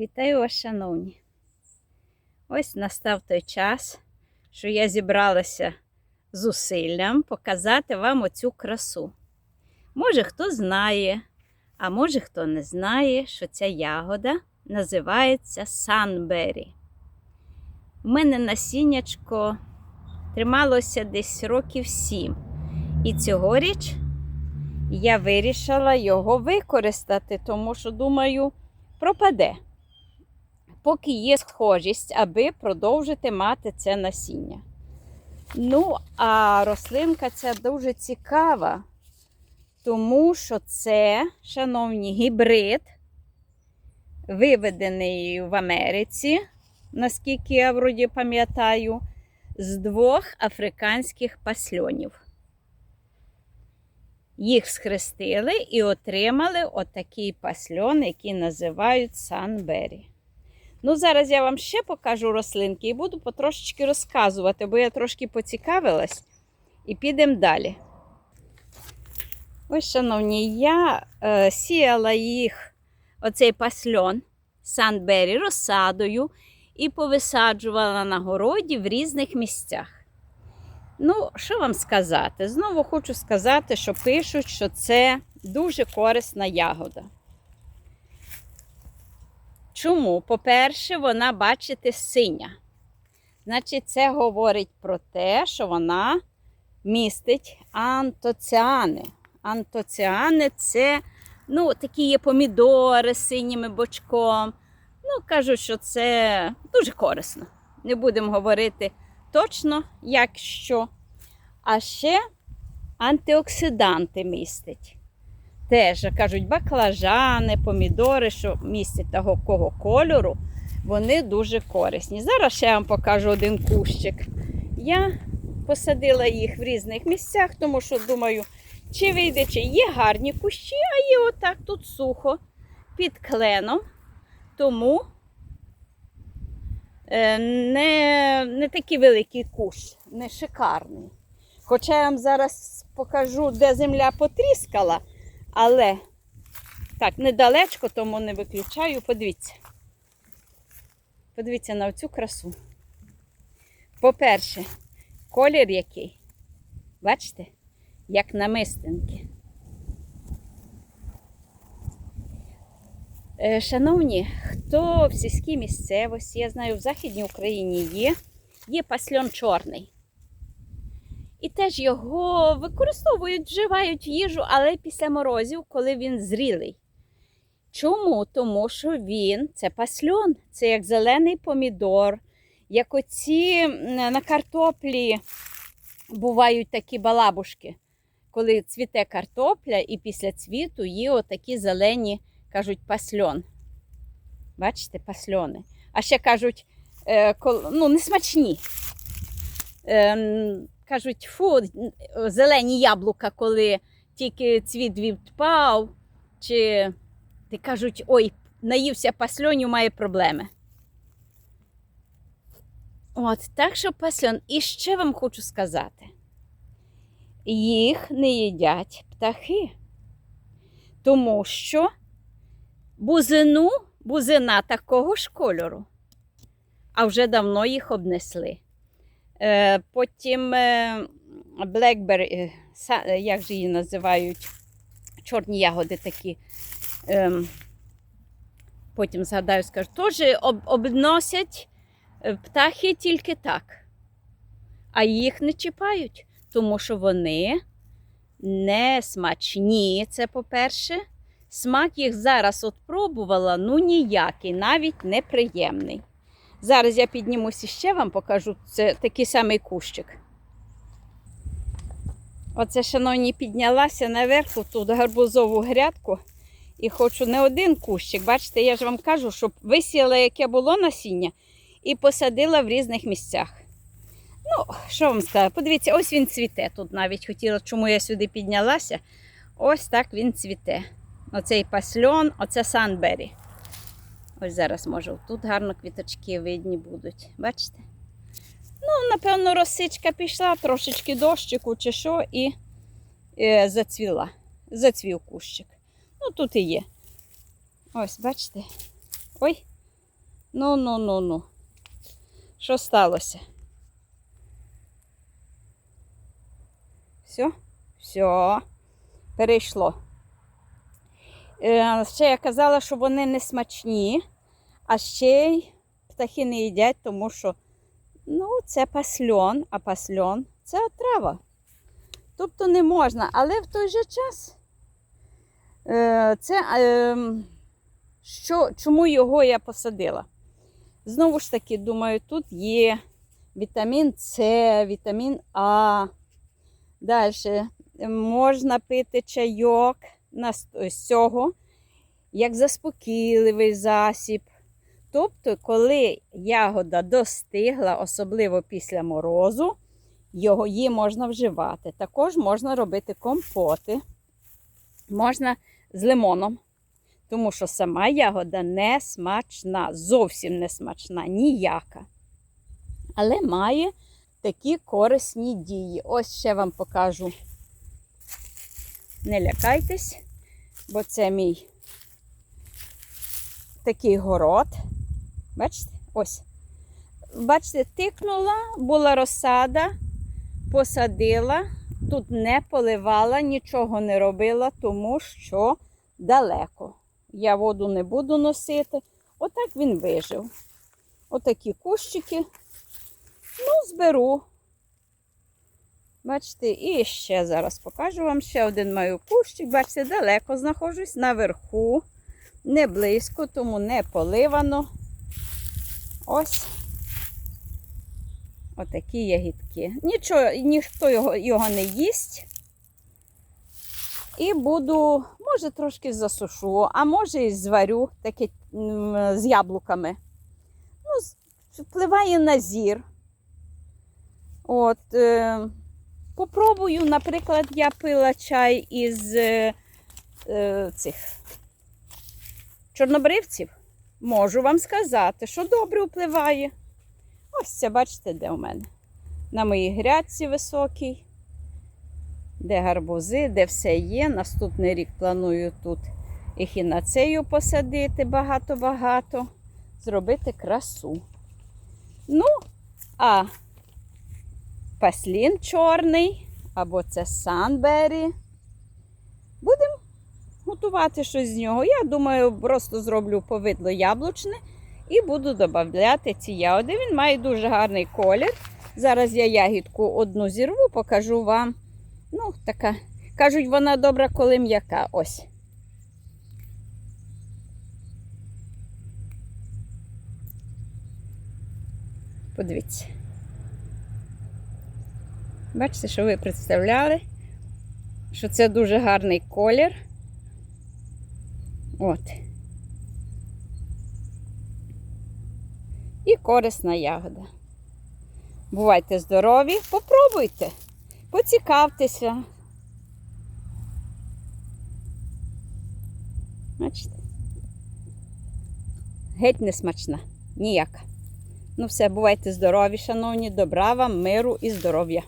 Вітаю вас, шановні. Ось настав той час, що я зібралася з зусиллям показати вам оцю красу. Може, хто знає, а може, хто не знає, що ця ягода називається Санбері. У мене насіннячко трималося десь років сім. І цьогоріч я вирішила його використати, тому що, думаю, пропаде, поки є схожість, аби продовжити мати це насіння. Ну, а рослинка ця дуже цікава, тому що це, шановні, гібрид, виведений в Америці, наскільки я вроді пам'ятаю, з двох африканських пасльонів. Їх схрестили і отримали отакий пасльон, який називають Санбері. Ну, зараз я вам ще покажу рослинки і буду потрошечки розказувати, бо я трошки поцікавилась і підемо далі. Ось, шановні, я е, сіяла їх, оцей пасльон Санбері розсадою і повисаджувала на городі в різних місцях. Ну, що вам сказати? Знову хочу сказати, що пишуть, що це дуже корисна ягода. Чому? По-перше, вона, бачите, синя. Значить, це говорить про те, що вона містить антоціани. Антоціани це ну, такі є помідори з синіми бочком. Ну, кажуть, що це дуже корисно. Не будемо говорити точно, як що. А ще антиоксиданти містить. Теж кажуть, баклажани, помідори, що містять такого кольору, вони дуже корисні. Зараз ще я вам покажу один кущик. Я посадила їх в різних місцях, тому що думаю, чи вийде, чи є гарні кущі, а є отак тут сухо під кленом. Тому Е, не, не такий великий кущ, не шикарний. Хоча я вам зараз покажу, де земля потріскала, але так, недалечко, тому не виключаю. Подивіться. Подивіться на цю красу. По-перше, колір який. Бачите, як намистинки. Е, Шановні, хто в сільській місцевості, я знаю, в Західній Україні є, є пасльон чорний. І теж його використовують, вживають в їжу, але після морозів, коли він зрілий. Чому? Тому що він це пасльон, це як зелений помідор, як оці на картоплі бувають такі балабушки, коли цвіте картопля, і після цвіту є отакі зелені кажуть, пасльон. Бачите, пасльони. А ще кажуть, е, ну, не смачні. Е, кажуть, фу, зелені яблука, коли тільки цвіт відпав, чи ти кажуть, ой, наївся пасльонів, має проблеми. От, так що пасльон. І ще вам хочу сказати: їх не їдять птахи, тому що бузину, бузина такого ж кольору, а вже давно їх обнесли. Е, Потім е, Blackberry, е, як же її називають, чорні ягоди такі. Е, Потім згадаю, скажу, теж обносять птахи тільки так, а їх не чіпають, тому що вони не смачні, це по-перше. Смак їх зараз от пробувала, ну ніякий, навіть неприємний. Зараз я піднімусь і ще вам покажу це такий самий кущик. Оце, шановні, піднялася наверху тут гарбузову грядку. І хочу не один кущик. Бачите, я ж вам кажу, щоб висіяла, яке було насіння, і посадила в різних місцях. Ну, що вам сказати? Подивіться, ось він цвіте. Тут навіть хотіла, чому я сюди піднялася. Ось так він цвіте. Оцей пасльон, оце Санбері. Ось зараз, може, тут гарно квіточки видні будуть. Бачите? Ну, напевно, росичка пішла, трошечки дощику чи що, і е, зацвіла. Зацвів кущик. Ну, тут і є. Ось, бачите? Ой, Ну, ну, ну, ну. Що сталося? Все? Все. Перейшло. Е, ще я казала, що вони не смачні, а ще й птахи не їдять, тому що ну, це пасльон, а пасльон це отрава. Тобто не можна, але в той же час е, це, е, що, чому його я посадила? Знову ж таки, думаю, тут є вітамін С, вітамін А. Далі можна пити чайок з цього, як заспокійливий засіб. Тобто, коли ягода достигла, особливо після морозу, його її можна вживати. Також можна робити компоти, можна з лимоном, тому що сама ягода не смачна, зовсім не смачна, ніяка. Але має такі корисні дії. Ось ще вам покажу. Не лякайтесь, бо це мій такий город. Бачите? Ось. Бачите, тикнула, була розсада, посадила, тут не поливала, нічого не робила, тому що далеко. Я воду не буду носити. Отак він вижив. Отакі кущики. Ну, зберу. Бачите, і ще зараз покажу вам ще один маю кущик. Бачите, далеко знаходжусь наверху, не близько, тому не поливано. Ось отакі ягідки. Нічого, ніхто його, його не їсть. І буду, може, трошки засушу, а може і зварю таке з яблуками. Ну, впливає на зір. От, е, попробую, наприклад, я пила чай із е, е, цих чорнобривців. Можу вам сказати, що добре впливає. Ось це, бачите, де у мене. На моїй грядці високій, де гарбузи, де все є. Наступний рік планую тут ехінацею посадити багато-багато, зробити красу. Ну, а паслін чорний, або це санбері. Будемо готувати щось з нього. Я думаю, просто зроблю повидло яблучне і буду додати ці ягоди. Він має дуже гарний колір. Зараз я ягідку одну зірву, покажу вам. Ну, така. Кажуть, вона добра, коли м'яка. Ось. Подивіться. Бачите, що ви представляли, що це дуже гарний колір. От. І корисна ягода. Бувайте здорові, попробуйте, поцікавтеся. Бачите? Геть не смачна, ніяка. Ну все, бувайте здорові, шановні, добра вам, миру і здоров'я.